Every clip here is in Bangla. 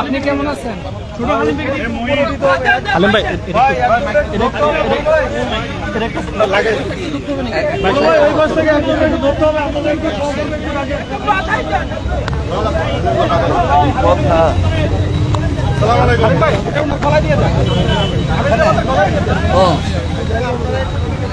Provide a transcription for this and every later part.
আপনি কেমন আছেন? আলম ভাই ও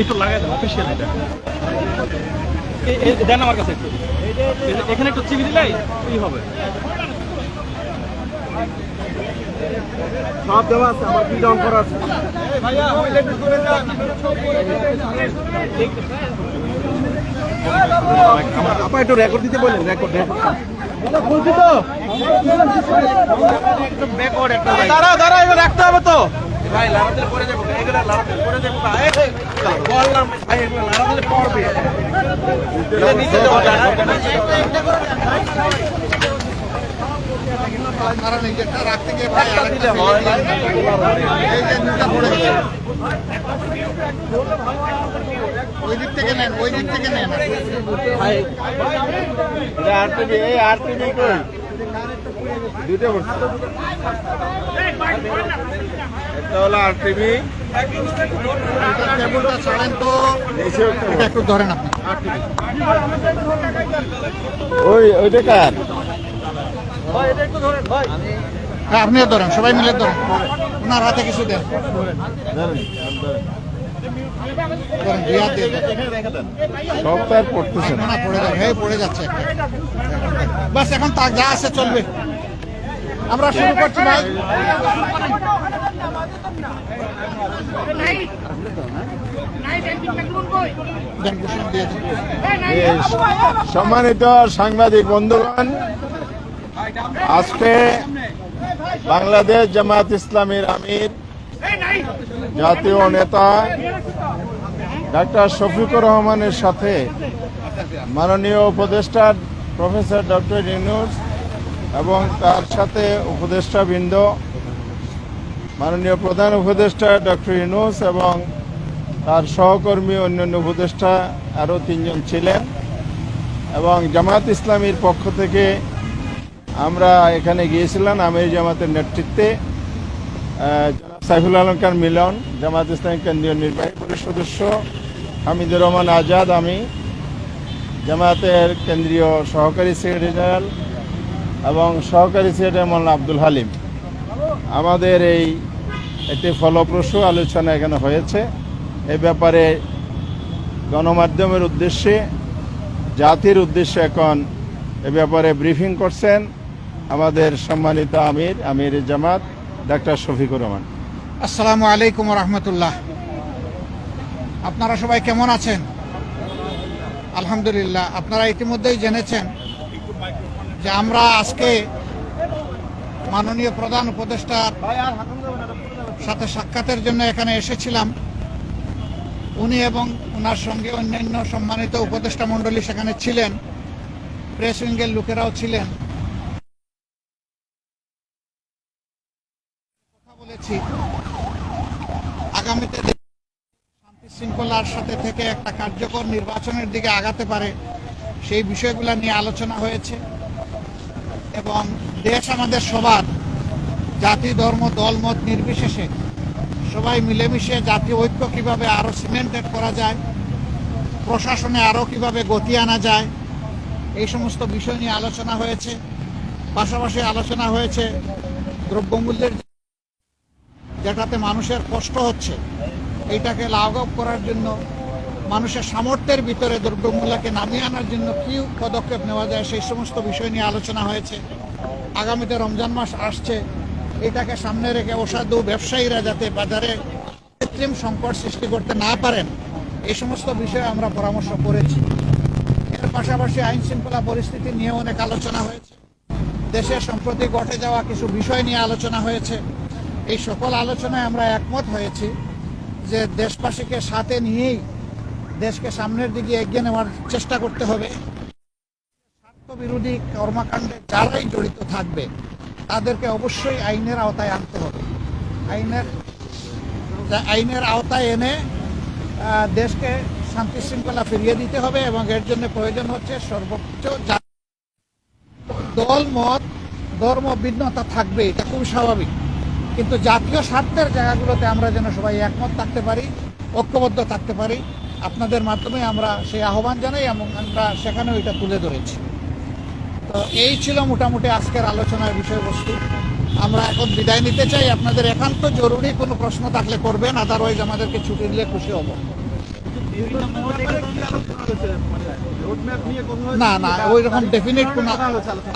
একটু লাগাই দেন অফিসিয়াল এটা। দেন আমার কাছে একটু। এখানে একটু চিবি দিলেই কি হবে। সব দেওয়া আছে আমার কি ডাউন করা আছে আপা একটু রেকর্ড দিতে বলেন রেকর্ড রেকর্ড বলছি তো। দাঁড়া দাঁড়া এবার রাখতে হবে তো। ভাই লাড়াতে পড়ে যাব ওই দিক থেকে নেন ওই দিক থেকে নেন ভাই এটা এই আরটিভি কই? দুটো একটা হলো ছাড়েন তো এটা একটু ধরেন আপনি। ওই ওইটা কার? হ্যাঁ আপনিও ধরেন সবাই মিলে ধরেন। ওনার হাতে কিছু দেন। সব পড়তেছে না। না পড়ে যাবে। হ্যাঁ পড়ে যাচ্ছে। বাস এখন তাক যা আছে চলবে। আমরা শুরু করছি ভাই। সম্মানিত সাংবাদিক বন্ধুগণ, আজকে বাংলাদেশ জামাত ইসলামীর আমির জাতীয় নেতা ডাক্তার শফিকুর রহমানের সাথে মাননীয় উপদেষ্টা প্রফেসর ডক্টর ইউনুস এবং তার সাথে উপদেষ্টা বৃন্দ মাননীয় প্রধান উপদেষ্টা ডক্টর ইউনুস এবং তার সহকর্মী অন্যান্য উপদেষ্টা, আরও তিনজন ছিলেন। এবং জামাত ইসলামীর পক্ষ থেকে আমরা এখানে গিয়েছিলাম আমির জামাতের নেতৃত্বে সাইফুল আলম খান মিলন জামাত ইসলামী কেন্দ্রীয় নির্বাহী পরিষদ সদস্য, হামিদুর রহমান আজাদ আমি জামাতের কেন্দ্রীয় সহকারী সেক্রেটারি জেনারেল এবং সহকারী সেক্রেটারি মোল্লা আব্দুল হালিম। আমাদের এই একটি ফলপ্রসূ আলোচনা এখানে হয়েছে। এ ব্যাপারে গণমাধ্যমের উদ্দেশ্যে, জাতির উদ্দেশ্যে এখন এ ব্যাপারে ব্রিফিং করছেন আমাদের সম্মানিত আমির আমির জামাত, ডাক্তার শফিকুর রহমান। আসসালামু আলাইকুম রহমতুল্লাহ। আপনারা সবাই কেমন আছেন? আলহামদুলিল্লাহ, আপনারা ইতিমধ্যেই জেনেছেন যে আমরা আজকে মাননীয় প্রধান উপদেষ্টার সাথে সাক্ষাতের জন্য এখানে এসেছিলাম। উনি এবং ওনার সঙ্গে অন্যান্য সম্মানিত উপদেষ্টা মণ্ডলী সেখানে ছিলেন। প্রেস উইঙ্গের লোকেরাও ছিলেন। কথা বলেছি। আগামীতে শান্তি শৃঙ্খলার সাথে থেকে একটা কার্যকর নির্বাচনের দিকে আগাতে পারে, সেই বিষয়গুলো নিয়ে আলোচনা হয়েছে। এবং দেশ আমাদের সবার। জাতি, ধর্ম দলমত নির্বিশেষে সবাই মিলেমিশে জাতীয় ঐক্য কীভাবে আরও সিমেন্টেড করা যায়, প্রশাসনে আরও কীভাবে গতি আনা যায়, এই সমস্ত বিষয় নিয়ে আলোচনা হয়েছে। পাশাপাশি আলোচনা হয়েছে দ্রব্যমূল্যের যেটাতে মানুষের কষ্ট হচ্ছে, এইটাকে লাঘব করার জন্য, মানুষের সামর্থ্যের ভিতরে দ্রব্যমূল্যকে নামিয়ে আনার জন্য কি পদক্ষেপ নেওয়া যায়, সেই সমস্ত বিষয় নিয়ে আলোচনা হয়েছে। আগামীতে রমজান মাস আসছে এটাকে সামনে রেখে অসাধু ব্যবসায়ীরা যাতে বাজারে কৃত্রিম সংকট সৃষ্টি করতে না পারেন, এই সমস্ত বিষয়ে আমরা পরামর্শ করেছি। এর পাশাপাশি আইন শৃঙ্খলা পরিস্থিতি নিয়ে অনেক আলোচনা হয়েছে। দেশে সম্প্রতি ঘটে যাওয়া কিছু বিষয় নিয়ে আলোচনা হয়েছে। এই সকল আলোচনায় আমরা একমত হয়েছি যে দেশবাসীকে সাথে নিয়েই দেশকে সামনের দিকে এগিয়ে নেওয়ার চেষ্টা করতে হবে। স্বার্থবিরোধী কর্মকাণ্ডে যারাই জড়িত থাকবে তাদেরকে অবশ্যই আইনের আওতায় আনতে হবে। আইনের আইনের আওতায় এনে দেশকে শান্তি শৃঙ্খলা ফিরিয়ে দিতে হবে এবং এর জন্য প্রয়োজন হচ্ছে সর্বোচ্চ দল, মত, ধর্ম, ভিন্নতা থাকবে, এটা খুব স্বাভাবিক। কিন্তু জাতীয় স্বার্থের জায়গাগুলোতে আমরা যেন সবাই একমত থাকতে পারি, ঐক্যবদ্ধ থাকতে পারি, আপনাদের মাধ্যমে আমরা সেই আহ্বান জানাই এবং আমরা সেখানেও এটা তুলে ধরেছি। তো এই ছিল মোটামুটি আজকের আলোচনার বিষয়বস্তু। আমরা এখন বিদায় নিতে চাই। আপনাদের একান্ত জরুরি কোনো প্রশ্ন থাকলে করবেন আদারওয়াইজ আমাদেরকে ছুটি দিলে খুশি হব। না না ওই রকম ডেফিনিট কোনো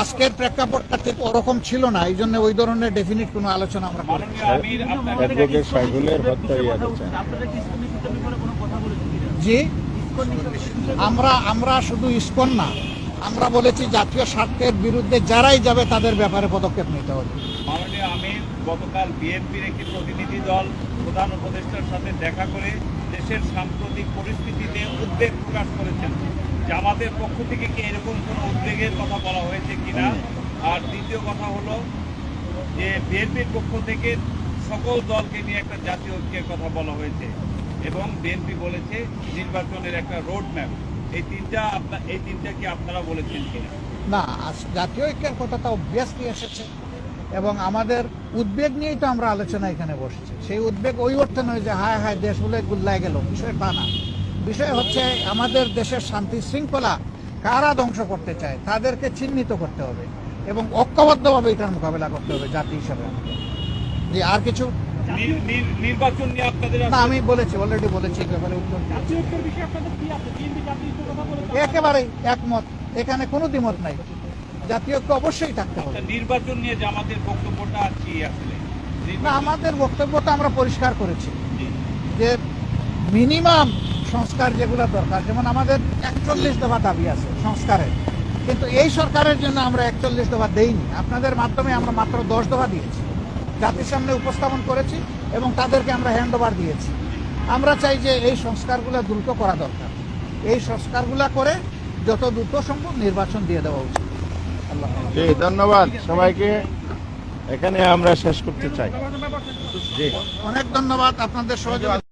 আজকের প্রেক্ষাপটটা ঠিক ওরকম ছিল না এই জন্য ওই ধরনের ডেফিনিট কোনো আলোচনা আমরা করি জি? আমরা আমরা শুধু ইস্কন না আমরা বলেছি জাতীয় স্বার্থের বিরুদ্ধে যারাই যাবে তাদের ব্যাপারে পদক্ষেপ নিতে হবে। মাননীয় আমির, গতকাল বিএনপির একটি প্রতিনিধি দল প্রধান উপদেষ্টার সাথে দেখা করে দেশের সাম্প্রতিক পরিস্থিতিতে উদ্বেগ প্রকাশ করেছেন। জামাতের পক্ষ থেকে কি এরকম কোনো উদ্বেগের কথা বলা হয়েছে কিনা? আর দ্বিতীয় কথা হলো যে বিএনপির পক্ষ থেকে সকল দলকে নিয়ে একটা জাতীয় ঐক্যের কথা বলা হয়েছে এবং বিএনপি বলেছে নির্বাচনের একটা রোড ম্যাপ এই তিনটা এই আপনারা বলেছেন জাতীয় ঐক্যের এসেছে এবং আমাদের উদ্বেগ নিয়েই তো আমরা আলোচনা এখানে বসেছি। সেই উদ্বেগ ওই অর্থে নয় যে, হায় হায়, দেশ বলে গুল্লায় গেল। বিষয় তা না। বিষয় হচ্ছে, আমাদের দেশের শান্তি শৃঙ্খলা কারা ধ্বংস করতে চায়, তাদেরকে চিহ্নিত করতে হবে এবং ঐক্যবদ্ধভাবে এটার মোকাবেলা করতে হবে জাতি হিসাবে। যে আর কিছু নির্বাচন নিয়ে আপনাদের আমি বলেছি অলরেডি বলেছি ব্যাপারে একেবারেই একমত। এখানে কোনো দ্বিমত নাই। জাতীয় ঐক্য অবশ্যই থাকতে হবে। আচ্ছা, নির্বাচন নিয়ে জামাতের বক্তব্যটা কি আসলে না আমাদের বক্তব্যটা আমরা পরিষ্কার করেছি। যে মিনিমাম সংস্কার যেগুলো দরকার যেমন আমাদের একচল্লিশ দফা দাবি আছে সংস্কারের কিন্তু এই সরকারের জন্য আমরা একচল্লিশ দফা দেইনি। আপনাদের মাধ্যমে আমরা মাত্র দশ দফা দিয়েছি। জাতির সামনে উপস্থাপন করেছি এবং তাদেরকে আমরা হ্যান্ড ওভার দিয়েছি। আমরা চাই যে এই সংস্কারগুলো দ্রুত করা দরকার। এই সংস্কারগুলো করে যত দ্রুত সম্ভব নির্বাচন দিয়ে দেওয়া উচিত। জি ধন্যবাদ সবাইকে। এখানে আমরা শেষ করতে চাই। অনেক ধন্যবাদ আপনাদের সহযোগিতা।